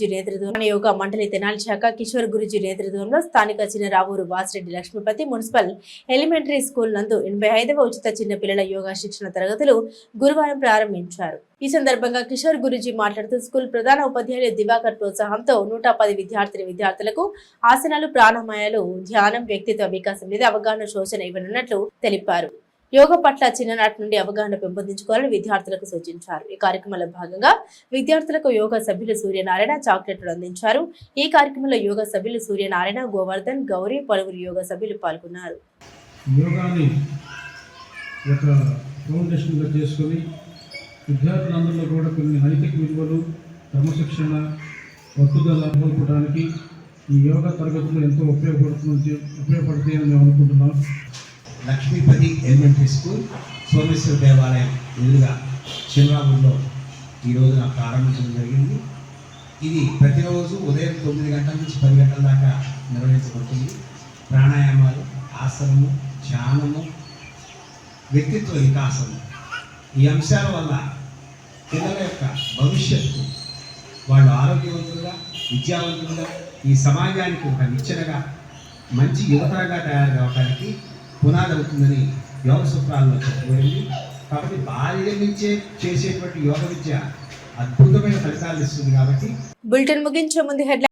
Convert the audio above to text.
గురుజీ నేతృత్వంలో యోగా మండలి తెనాలి శాఖ కిషోర్ గురుజీ నేతృత్వంలో స్థానిక Chinnaravuru Vasireddy Lakshmipathi municipal elementary school నందు ఎనభై ఐదవ ఉచిత చిన్న పిల్లల యోగా శిక్షణ తరగతులు గురువారం ప్రారంభించారు. ఈ సందర్భంగా కిషోర్ గురుజీ మాట్లాడుతూ స్కూల్ ప్రధాన ఉపాధ్యాయులు దివాకర్ ప్రోత్సాహంతో నూట పది విద్యార్థిని విద్యార్థులకు ఆసనాలు ప్రాణాయామాలు ధ్యానం వ్యక్తిత్వ వికాసం మీద అవగాహన శోషణ ఇవ్వనున్నట్లు తెలిపారు. యోగా పట్ల చిన్ననాటి నుండి అవగాహన పెంపొందించుకోవాలని విద్యార్థులకు సూచించారు. ఈ కార్యక్రమంలో భాగంగా విద్యార్థులకు యోగా సభ్యులు సూర్యనారాయణ చాక్లెట్లు అందించారు. ఈ కార్యక్రమంలో యోగా సభ్యులు సూర్యనారాయణ గోవర్ధన్ గౌరీ పలువురు యోగా సభ్యులు పాల్గొన్నారు. విద్యార్థులందరిలో కూడా కొన్ని నైతిక విలువలు క్రమశిక్షణ పట్టుదల కోల్పోవడానికి ఈ యోగా తరగతులు ఎంతో ఉపయోగపడుతుంది ఉపయోగపడతాయని మేము అనుకుంటున్నాం. లక్ష్మీపతి ఎలిమెంటరీ స్కూల్ సోమేశ్వర దేవాలయం ఎదురుగా చిన్నరాబుల్లో ఈ రోజున ప్రారంభించడం జరిగింది. ఇది ప్రతిరోజు ఉదయం తొమ్మిది గంటల నుంచి పది గంటల దాకా నిర్వహించబడుతుంది. ప్రాణాయామాలు ఆసనము ధ్యానము వ్యక్తిత్వ వికాసము. ఈ అంశాల వల్ల పిల్లల యొక్క భవిష్యత్తు వాళ్ళు ఆరోగ్యవంతులుగా విద్యావంతులుగా ఈ సమాజానికి ఒక నిచ్చెనగా మంచి యువతగా తయారు కావడానికి పునాది అవుతుందని యోగ సూత్రాల్లో చెప్పబడింది. కాబట్టి బాల్యం నుంచే చేసేటువంటి యోగ విద్య అద్భుతమైన ఫలితాలు ఇస్తుంది కాబట్టి బులెటిన్ ముగించే ముందు హెడ్లైన్